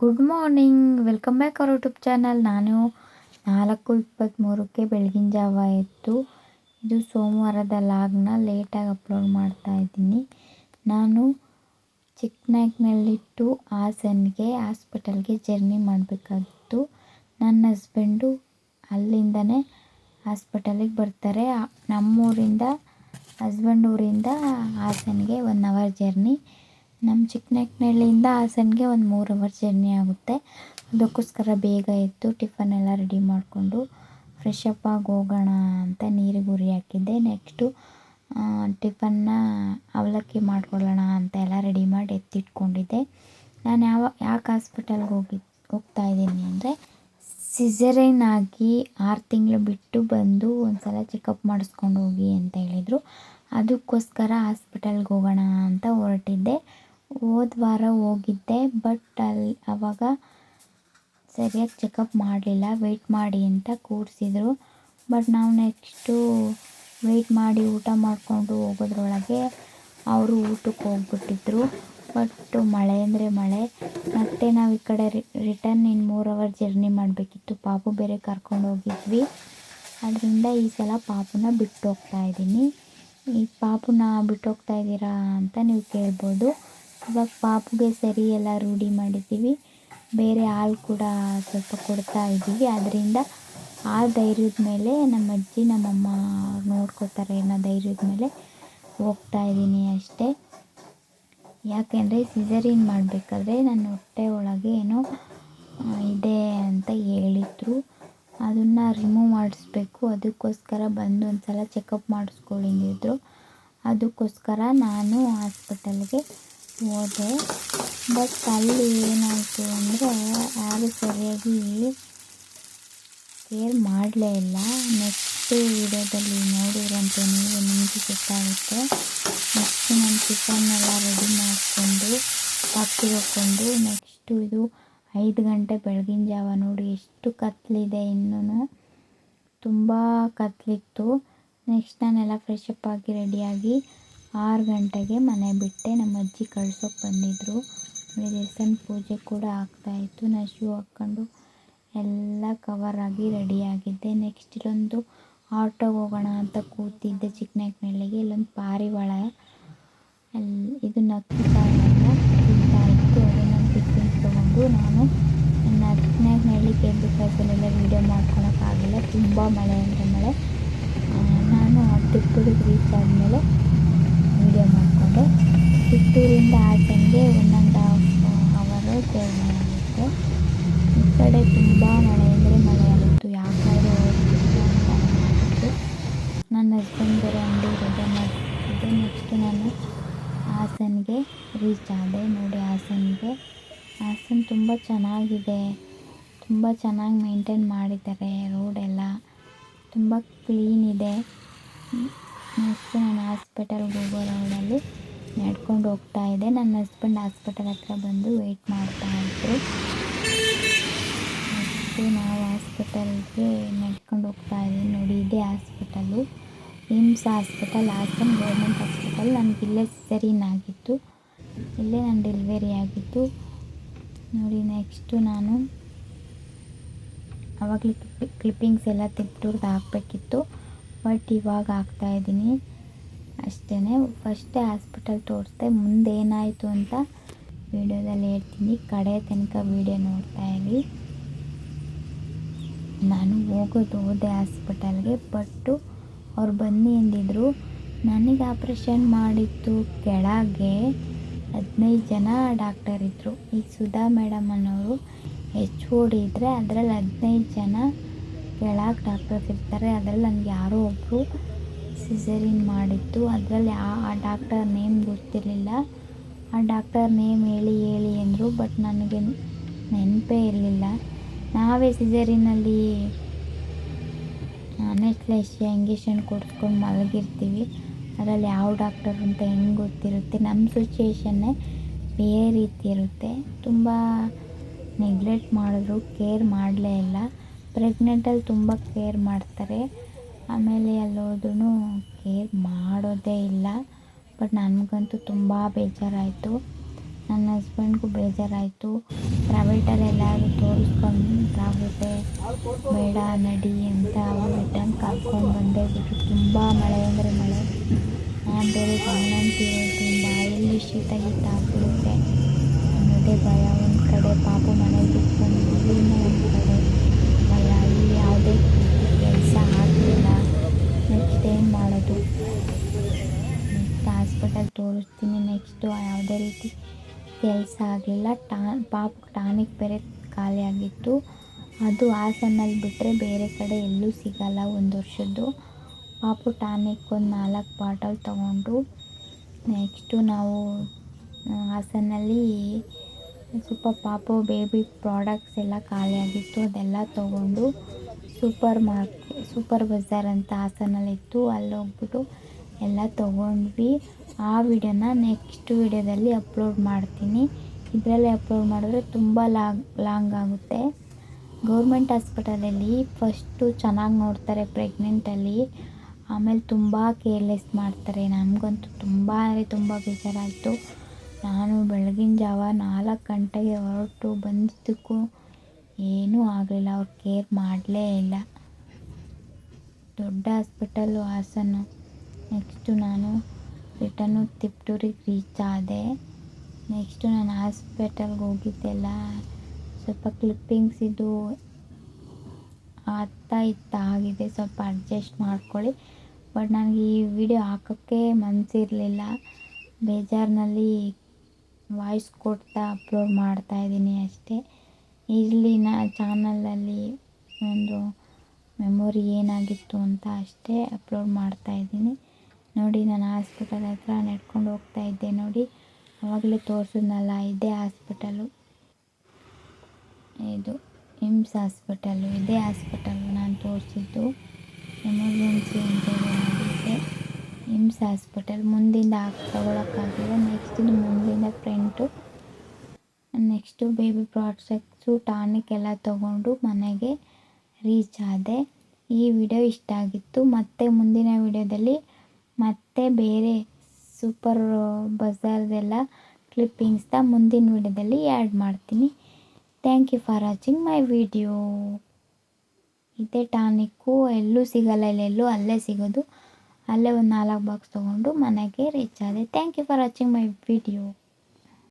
Good morning. Welcome back our YouTube channel. ನಾನು ನಾಲ್ಕು ಇಪ್ಪತ್ತ್ಮೂರಕ್ಕೆ ಬೆಳಗಿನ ಜಾವ ಇತ್ತು ಇದು ಸೋಮವಾರದ ಲಾಗ್ನ ಲೇಟಾಗಿ ಅಪ್ಲೋಡ್ ಮಾಡ್ತಾ ಇದ್ದೀನಿ. ನಾನು ಚಿಕ್ಕನಾಗ್ನಲ್ಲಿಟ್ಟು ಹಾಸನ್ಗೆ, ಹಾಸ್ಪಿಟಲ್ಗೆ ಜರ್ನಿ ಮಾಡಬೇಕಾಗಿತ್ತು. ನನ್ನ ಹಸ್ಬೆಂಡು ಅಲ್ಲಿಂದನೇ ಹಾಸ್ಪಿಟಲಿಗೆ ಬರ್ತಾರೆ. ನಮ್ಮೂರಿಂದ ಹಸ್ಬೆಂಡ್ ಊರಿಂದ ಹಾಸನ್ಗೆ ಒನ್ ಅವರ್ ಜರ್ನಿ. ನಮ್ಮ ಚಿಕ್ಕನಕ್ನಳ್ಳಿಯಿಂದ ಹಾಸನ್ಗೆ ಒಂದು ಮೂರು ಅವರ್ ಜರ್ನಿ ಆಗುತ್ತೆ. ಅದಕ್ಕೋಸ್ಕರ ಬೇಗ ಎದ್ದು ಟಿಫನ್ ಎಲ್ಲ ರೆಡಿ ಮಾಡಿಕೊಂಡು ಫ್ರೆಶ್ ಅಪ್ ಆಗಿ ಹೋಗೋಣ ಅಂತ ನೀರಿಗೆ ಉರಿ ಹಾಕಿದ್ದೆ. ನೆಕ್ಸ್ಟು ಟಿಫನ್ನ ಅವಲಕ್ಕಿ ಮಾಡ್ಕೊಳ್ಳೋಣ ಅಂತ ಎಲ್ಲ ರೆಡಿ ಮಾಡಿ ಎತ್ತಿಟ್ಕೊಂಡಿದ್ದೆ. ನಾನು ಯಾವ, ಯಾಕೆ ಹಾಸ್ಪಿಟಲ್ಗೆ ಹೋಗಿ, ಹೋಗ್ತಾ ಇದ್ದೀನಿ ಅಂದರೆ ಸಿಸರೇನ್ ಆಗಿ ಆರು ತಿಂಗಳು ಬಿಟ್ಟು ಬಂದು ಒಂದು ಸಲ ಚೆಕಪ್ ಮಾಡಿಸ್ಕೊಂಡು ಹೋಗಿ ಅಂತ ಹೇಳಿದರು. ಅದಕ್ಕೋಸ್ಕರ ಹಾಸ್ಪಿಟಲ್ಗೆ ಹೋಗೋಣ ಅಂತ ಹೊರಟಿದ್ದೆ. ಹೋದ ವಾರ ಹೋಗಿದ್ದೆ ಬಟ್ ಅಲ್ಲಿ ಆವಾಗ ಸರಿಯಾಗಿ ಚೆಕಪ್ ಮಾಡಲಿಲ್ಲ. ವೆಯ್ಟ್ ಮಾಡಿ ಅಂತ ಕೂರಿಸಿದ್ರು ಬಟ್ ನಾವು ನೆಕ್ಸ್ಟು ವೆಯ್ಟ್ ಮಾಡಿ ಊಟ ಮಾಡಿಕೊಂಡು ಹೋಗೋದ್ರೊಳಗೆ ಅವರು ಊಟಕ್ಕೆ ಹೋಗ್ಬಿಟ್ಟಿದ್ರು. ಬಟ್ ಮಳೆ ಅಂದರೆ ಮಳೆ. ಮತ್ತು ನಾವು ಈ ಕಡೆ ರಿಟರ್ನ್ ಇನ್ನು ಮೂರು ಅವರ್ ಜರ್ನಿ ಮಾಡಬೇಕಿತ್ತು. ಪಾಪು ಬೇರೆ ಕರ್ಕೊಂಡು ಹೋಗಿದ್ವಿ. ಅದರಿಂದ ಈ ಸಲ ಪಾಪುನ ಬಿಟ್ಟು ಹೋಗ್ತಾ ಇದ್ದೀನಿ. ಈ ಪಾಪುನ ಬಿಟ್ಟು ಹೋಗ್ತಾ ಇದ್ದೀರಾ ಅಂತ ನೀವು ಕೇಳ್ಬೋದು. ಇವಾಗ ಪಾಪುಗೆ ಸರಿ ಎಲ್ಲ ರೂಢಿ ಮಾಡಿದ್ದೀವಿ. ಬೇರೆ ಹಾಲು ಕೂಡ ಸ್ವಲ್ಪ ಕೊಡ್ತಾ ಇದ್ದೀವಿ. ಅದರಿಂದ ಆ ಧೈರ್ಯದ ಮೇಲೆ ನಮ್ಮ ಅಜ್ಜಿ ನಮ್ಮಮ್ಮ ನೋಡ್ಕೋತಾರೆ ಅನ್ನೋ ಧೈರ್ಯದ ಮೇಲೆ ಹೋಗ್ತಾ ಇದ್ದೀನಿ ಅಷ್ಟೇ. ಯಾಕೆಂದರೆ ಸಿಸರಿನ್ ಮಾಡಬೇಕಾದ್ರೆ ನನ್ನ ಹೊಟ್ಟೆ ಒಳಗೆ ಏನೋ ಇದೆ ಅಂತ ಹೇಳಿದ್ರು. ಅದನ್ನು ರಿಮೂವ್ ಮಾಡಿಸ್ಬೇಕು. ಅದಕ್ಕೋಸ್ಕರ ಬಂದು ಒಂದು ಸಲ ಚೆಕಪ್ ಮಾಡಿಸ್ಕೊಳ್ಳಿದ್ರು ಅದಕ್ಕೋಸ್ಕರ ನಾನು ಹಾಸ್ಪಿಟಲ್ಗೆ ಹೋದೆ. ಬಟ್ ಅಲ್ಲಿ ಏನಾಯಿತು ಅಂದರೆ, ಯಾರು ಸರಿಯಾಗಿ ಕೇರ್ ಮಾಡಲೇ ಇಲ್ಲ. ನೆಕ್ಸ್ಟ್ ವೀಡಿಯೋದಲ್ಲಿ ನೋಡಿದ್ರಂತೆ ನೀವು ನಿಮಗೆ ಗೊತ್ತಾಗುತ್ತೆ. ನೆಕ್ಸ್ಟ್ ನಾನು ಚಿಕನ್ನೆಲ್ಲ ರೆಡಿ ಮಾಡಿಕೊಂಡು ಹೋಗ್ಕೊಂಡು ನೆಕ್ಸ್ಟು ಇದು ಐದು ಗಂಟೆ ಬೆಳಗಿನ ಜಾವ ನೋಡಿ ಎಷ್ಟು ಕತ್ತಲಿದೆ ಇನ್ನೂ ತುಂಬ ಕತ್ತಲಿತ್ತು ನೆಕ್ಸ್ಟ್ ನಾನೆಲ್ಲ ಫ್ರೆಶ್ ಆಗಿ ರೆಡಿಯಾಗಿ ಆರು ಗಂಟೆಗೆ ಮನೆ ಬಿಟ್ಟೆ. ನಮ್ಮ ಅಜ್ಜಿ ಕಳ್ಸೋಕೆ ಬಂದಿದ್ದರು ದೇವಸ್ಥಾನ ಪೂಜೆ ಕೂಡ ಆಗ್ತಾಯಿತ್ತು ನಾನು ಶೂ ಹಾಕ್ಕೊಂಡು ಎಲ್ಲ ಕವರ್ ಆಗಿ ರೆಡಿಯಾಗಿದ್ದೆ ನೆಕ್ಸ್ಟ್ ಇಲ್ಲೊಂದು ಆಟೋಗೆ ಹೋಗೋಣ ಅಂತ ಕೂತಿದ್ದೆ ಚಿಕ್ಕನಾಯಕನಹಳ್ಳಿಗೆ ಇಲ್ಲೊಂದು ಪಾರಿವಾಳ. ಅಲ್ಲಿ ಇದು ನಗ್ತಾ ತಿಂತಾ ಇತ್ತು. ಅದನ್ನು ಟಿಫಿನ್ ತೊಗೊಂಡು ನಾನು ನನ್ನ ಚಿಕ್ಕನಾಯಕನಹಳ್ಳಿ ಕೇಬಲ್ ಕ್ರಾಸಲ್ಲೆಲ್ಲ ವೀಡಿಯೋ ಮಾಡ್ಕೊಳಕ್ಕಾಗಿಲ್ಲ ತುಂಬ ಮಳೆ ಅಂದರೆ ಮಳೆ. ನಾನು ತಿಪ್ಪೂರಿಗೆ ರೀಚ್ ಆದಮೇಲೆ ವೀಡಿಯೋ ಮಾಡಿಕೊಂಡೆ ಚಿತ್ತೂರಿಂದ ಹಾಸನ್ಗೆ ಒನ್ ಆ್ಯಂಡ್ ಹಾಫ್ ಅವರು ಜರ್ನಿ ಆಗುತ್ತೆ ಈ ಕಡೆ ತುಂಬ ಮಳೆ ಅಂದರೆ ಮಳೆ ಆಗುತ್ತೆ ಯಾಕಾದರೂ ಹೋಗ್ತಿತ್ತು ಅಂತ ಮಾಡಿತ್ತು ನನ್ನ ಹಸ್ಬೆಂಡ್ ಬೇರೆ ಅಂಗಡಿ ರಜೆ ಮಾಡ್ತಿದ್ದೆ. ನೆಕ್ಸ್ಟ್ ನಾನು ಹಾಸನ್ಗೆ ರೀಚ್ ಆದೆ. ನೋಡಿ ಹಾಸನ್ಗೆ. ಹಾಸನ್ ತುಂಬ ಚೆನ್ನಾಗಿದೆ. ತುಂಬ ಚೆನ್ನಾಗಿ ಮೇಂಟೈನ್ ಮಾಡಿದ್ದಾರೆ ರೋಡೆಲ್ಲ. ತುಂಬ ಕ್ಲೀನ್ ಇದೆ. ಹಾಸ್ಪಿಟಲ್ಗೆ ಹೋಗೋ ರೋಡಲ್ಲಿ ನಡ್ಕೊಂಡು ಹೋಗ್ತಾ ಇದ್ದೆ ನನ್ನ ಹಸ್ಬೆಂಡ್ ಹಾಸ್ಪಿಟಲ್ ಹತ್ರ ಬಂದು ವೆಯ್ಟ್ ಮಾಡ್ತಾ ಇದ್ದರು ಮತ್ತು ನಾವು ಹಾಸ್ಪಿಟಲ್ಗೆ ನಡ್ಕೊಂಡು ಹೋಗ್ತಾ ಇದ್ದೀನಿ ನೋಡಿ, ಇದೇ hospital. AIIMS hospital, Hassan government hospital. ನನಗೆ ಇಲ್ಲೇ ಸರಿನಾಗಿತ್ತು ಆಗಿತ್ತು. ಇಲ್ಲೇ ನಾನು ಡೆಲಿವರಿ ಆಗಿತ್ತು. ನೋಡಿ ನೆಕ್ಸ್ಟು ನಾನು ಆವಾಗಲೇ ಕ್ಲಿಪ್ಪಿಂಗ್ಸ್ ಎಲ್ಲ ತೆಗ್ದು ಹಾಕಬೇಕಿತ್ತು. ಬಟ್ ಇವಾಗ ಇದ್ದೀನಿ. ಅಷ್ಟೇ ಫಸ್ಟೇ ಹಾಸ್ಪಿಟಲ್ ತೋರಿಸ್ದೆ, ಮುಂದೆ ಏನಾಯಿತು ಅಂತ ವಿಡಿಯೋದಲ್ಲಿ ಹೇಳ್ತೀನಿ. ಕಡೆ ತನಕ ವೀಡಿಯೋ ನೋಡ್ತಾ ಇರಿ. ನಾನು ಹೋಗೋದು ಹೋದೆ ಹಾಸ್ಪಿಟಲ್ಗೆ, ಬಟ್ಟು ಅವ್ರು ಬನ್ನಿ ಎಂದಿದ್ರು ನನಗೆ ಆಪ್ರೇಷನ್ ಮಾಡಿತ್ತು ಕೆಳಗೆ ಹದಿನೈದು ಜನ ಡಾಕ್ಟರ್ ಇದ್ದರು ಈಗ ಸುಧಾ ಮೇಡಮ್ ಅನ್ನೋರು ಎಚ್ ಓಡಿದರೆ ಅದರಲ್ಲಿ ಹದಿನೈದು ಜನ ಕೆಳಗೆ ಡಾಕ್ಟರ್ಸ್ ಇರ್ತಾರೆ. ಅದರಲ್ಲಿ ನನಗೆ ಯಾರೋ ಒಬ್ಬರು ಸಿಸರಿನ್ ಮಾಡಿತ್ತು. ಅದರಲ್ಲಿ ಆ ಡಾಕ್ಟರ್ ನೇಮ್ ಗೊತ್ತಿರಲಿಲ್ಲ. ಆ ಡಾಕ್ಟರ್ ನೇಮ್ ಹೇಳಿ ಹೇಳಿ ಅಂದರು ಬಟ್ ನನಗೆ ನೆನಪೇ ಇರಲಿಲ್ಲ. ನಾವೇ ಸಿಸರಿನಲ್ಲಿ ಅನೆಸ್ಲೇಷಿಯಾ ಇಂಜೆಕ್ಷನ್ ಕೊಡಿಸ್ಕೊಂಡು ಮಲಗಿರ್ತೀವಿ. ಅದರಲ್ಲಿ ಯಾವ ಡಾಕ್ಟರ್ ಅಂತ ಹೆಂಗೆ ಗೊತ್ತಿರುತ್ತೆ? ನಮ್ಮ ಸಿಚುಯೇಷನ್ನೇ ಬೇರೆ ರೀತಿ ಇರುತ್ತೆ. ತುಂಬ ನೆಗ್ಲೆಕ್ಟ್ ಮಾಡಿದ್ರು ಕೇರ್ ಮಾಡಲೇ ಇಲ್ಲ. ಪ್ರೆಗ್ನೆಂಟಲ್ಲಿ ತುಂಬ ಕೇರ್ ಮಾಡ್ತಾರೆ. ಆಮೇಲೆ ಅಲ್ಲಿ ಹೋದ್ರೂ ಕೇರ್ ಮಾಡೋದೇ ಇಲ್ಲ. ಬಟ್ ನನಗಂತೂ ತುಂಬ ಬೇಜಾರಾಯಿತು. ನನ್ನ ಹಸ್ಬೆಂಡ್ಗೂ ಬೇಜಾರಾಯಿತು. ಪ್ರೈವೇಟಲ್ಲಿ ತೋರಿಸ್ಕೊಂಡು ತೋರಿಸ್ಕೊಂಡ್ರಾಗುತ್ತೆ ಬೇಡ, ನಡಿ ಅಂತ ಅವ್ರು ರಿಟರ್ನ್ ಕರ್ಕೊಂಡು ಬಂದೇ. ಬಿಟ್ಟು ತುಂಬ ಮಳೆ ಅಂದರೆ ಮಳೆ. ನಾನು ಬೇರೆ ಬಾಣಂತಿರೋದ್ರಿಂದ ಎಲ್ಲಿ ಶೀತ ಗೀತ ಆಗ್ಬಿಡುತ್ತೆ. ಅನ್ನೋದೇ ಭಯ. ಒಂದು ಕಡೆ ಪಾಪು ಮಳೆ ಬಿಟ್ಕೊಂಡು ಒಂದು ಕಡೆ ಭಯ ಇಲ್ಲಿ ಯಾವುದೇ ಕೆಲಸ ಆಗಲಿಲ್ಲ ನೆಕ್ಸ್ಟ್ ಏನು ಮಾಡೋದು ನೆಕ್ಸ್ಟ್ ಹಾಸ್ಪಿಟಲ್ ನೆಕ್ಸ್ಟು ಯಾವುದೇ ರೀತಿ ಕೆಲಸ ಆಗಲಿಲ್ಲ ಟಾ, ಪಾಪು ಟಾನಿಕ್ ಬೇರೆ ಖಾಲಿ ಆಗಿತ್ತು. ಅದು ಹಾಸನಲ್ಲಿ ಬಿಟ್ಟರೆ ಬೇರೆ ಕಡೆ ಎಲ್ಲೂ ಸಿಗಲ್ಲ ಒಂದು ವರ್ಷದ್ದು. ಪಾಪು ಟಾನಿಕ್ ಒಂದು ನಾಲ್ಕು ಬಾಟಲ್ ತೊಗೊಂಡು ನೆಕ್ಸ್ಟು ನಾವು ಹಾಸನಲ್ಲಿ ಸ್ವಲ್ಪ ಪಾಪು ಬೇಬಿ ಪ್ರಾಡಕ್ಟ್ಸ್ ಎಲ್ಲ ಖಾಲಿಯಾಗಿತ್ತು ಅದೆಲ್ಲ ತೊಗೊಂಡು ಸೂಪರ್ ಮಾರ್ಕೆಟ್ ಸೂಪರ್ ಬಜಾರ್ ಅಂತ ಹಾಸನಲ್ಲಿತ್ತು. ಅಲ್ಲಿ ಹೋಗ್ಬಿಟ್ಟು ಎಲ್ಲ ತೊಗೊಂಡ್ವಿ. ಆ ವಿಡಿಯೋನ ನೆಕ್ಸ್ಟ್ ವಿಡಿಯೋದಲ್ಲಿ ಅಪ್ಲೋಡ್ ಮಾಡ್ತೀನಿ. ಇದರಲ್ಲಿ ಅಪ್ಲೋಡ್ ಮಾಡಿದ್ರೆ ತುಂಬ ಲಾಂಗ್ ಲಾಂಗ್ ಆಗುತ್ತೆ. ಗೌರ್ಮೆಂಟ್ ಹಾಸ್ಪಿಟಲಲ್ಲಿ ಫಸ್ಟು ಚೆನ್ನಾಗಿ ನೋಡ್ತಾರೆ ಪ್ರೆಗ್ನೆಂಟಲ್ಲಿ ಆಮೇಲೆ ತುಂಬ ಕೇರ್ಲೆಸ್ ಮಾಡ್ತಾರೆ. ನಮಗಂತೂ ತುಂಬ, ಅಂದರೆ ತುಂಬ ಬೇಜಾರಾಯಿತು. ನಾನು ಬೆಳಗಿನ ಜಾವ ನಾಲ್ಕು ಗಂಟೆಗೆ ಹೊರಟು ಬಂದಿದ್ದಕ್ಕೂ ಏನೂ ಆಗಲಿಲ್ಲ. ಅವ್ರು ಕೇರ್ ಮಾಡಲೇ ಇಲ್ಲ. ದೊಡ್ಡ ಹಾಸ್ಪಿಟಲ್ಲು ಹಾಸನ. ನೆಕ್ಸ್ಟು ನಾನು ರಿಟರ್ನು ತಿಪ್ಟೂರಿಗೆ ರೀಚ್ ಆದೆ. ನೆಕ್ಸ್ಟು ನಾನು ಹಾಸ್ಪಿಟಲ್ಗೆ ಹೋಗಿದ್ದೆಲ್ಲ. ಸ್ವಲ್ಪ ಕ್ಲಿಪ್ಪಿಂಗ್ಸ್ ಇದು ಅತ್ತ ಇತ್ತ ಆಗಿದೆ. ಸ್ವಲ್ಪ ಅಡ್ಜಸ್ಟ್ ಮಾಡ್ಕೊಳ್ಳಿ. ಬಟ್ ನನಗೆ ಈ ವಿಡಿಯೋ ಹಾಕೋಕ್ಕೆ ಮನಸ್ಸಿರಲಿಲ್ಲ ಬೇಜಾರಿನಲ್ಲಿ ವಾಯ್ಸ್ ಕೊಡ್ತಾ ಅಪ್ಲೋಡ್ ಮಾಡ್ತಾಯಿದ್ದೀನಿ ಅಷ್ಟೇ. ಇಲ್ಲಿ ನಾ ಚಾನಲಲ್ಲಿ ಒಂದು ಮೆಮೊರಿ ಏನಾಗಿತ್ತು ಅಂತ ಅಷ್ಟೇ ಅಪ್ಲೋಡ್ ಮಾಡ್ತಾಯಿದ್ದೀನಿ ನೋಡಿ ನಾನು ಹಾಸ್ಪಿಟಲ್ ಹತ್ರ ನಡ್ಕೊಂಡು ಹೋಗ್ತಾ ಇದ್ದೆ ನೋಡಿ. ಆವಾಗಲೇ ತೋರಿಸಿದ್ನಲ್ಲ, ಇದೇ ಹಾಸ್ಪಿಟಲು. ಇದು ಇಮ್ಸ್ ಹಾಸ್ಪಿಟಲು, ಇದೇ ಹಾಸ್ಪಿಟಲು ನಾನು ತೋರಿಸಿದ್ದು. ಎಮರ್ಜೆನ್ಸಿ ಅಂತೇಳಿ ಇಮ್ಸ್ ಹಾಸ್ಪಿಟಲ್ ಮುಂದಿಂದ ತೊಗೊಳಕ್ಕಾಗಿಲ್ಲ ನೆಕ್ಸ್ಟ್ ಇದು ಮುಂದಿಂದ front next baby products tonic ಎಲ್ಲ ತಗೊಂಡು ಮನೆಗೆ ರೀಚ್ ಆದೆ. ಈ ವಿಡಿಯೋ ಇಷ್ಟ ಆಗಿತ್ತು. ಮತ್ತೆ ಮುಂದಿನ ವಿಡಿಯೋದಲ್ಲಿ ಮತ್ತೆ ಬೇರೆ ಸೂಪರ್ ಬಜಾರ್ದೆಲ್ಲ ಕ್ಲಿಪ್ಪಿಂಗ್ಸ್ನ ಮುಂದಿನ ವಿಡಿಯೋದಲ್ಲಿ ಆ್ಯಡ್ ಮಾಡ್ತೀನಿ. Thank you for watching my video ಇದೇ ಟಾನಿಕ್ಕು ಎಲ್ಲೂ ಸಿಗಲ್ಲ ಇಲ್ಲೆಲ್ಲೂ ಅಲ್ಲೇ ಸಿಗೋದು. ಅಲ್ಲೇ ಒಂದು ನಾಲ್ಕು ಬಾಕ್ಸ್ ತೊಗೊಂಡು ಮನೆಗೆ ರೀಚ್ ಆದೆ. Thank you for watching my video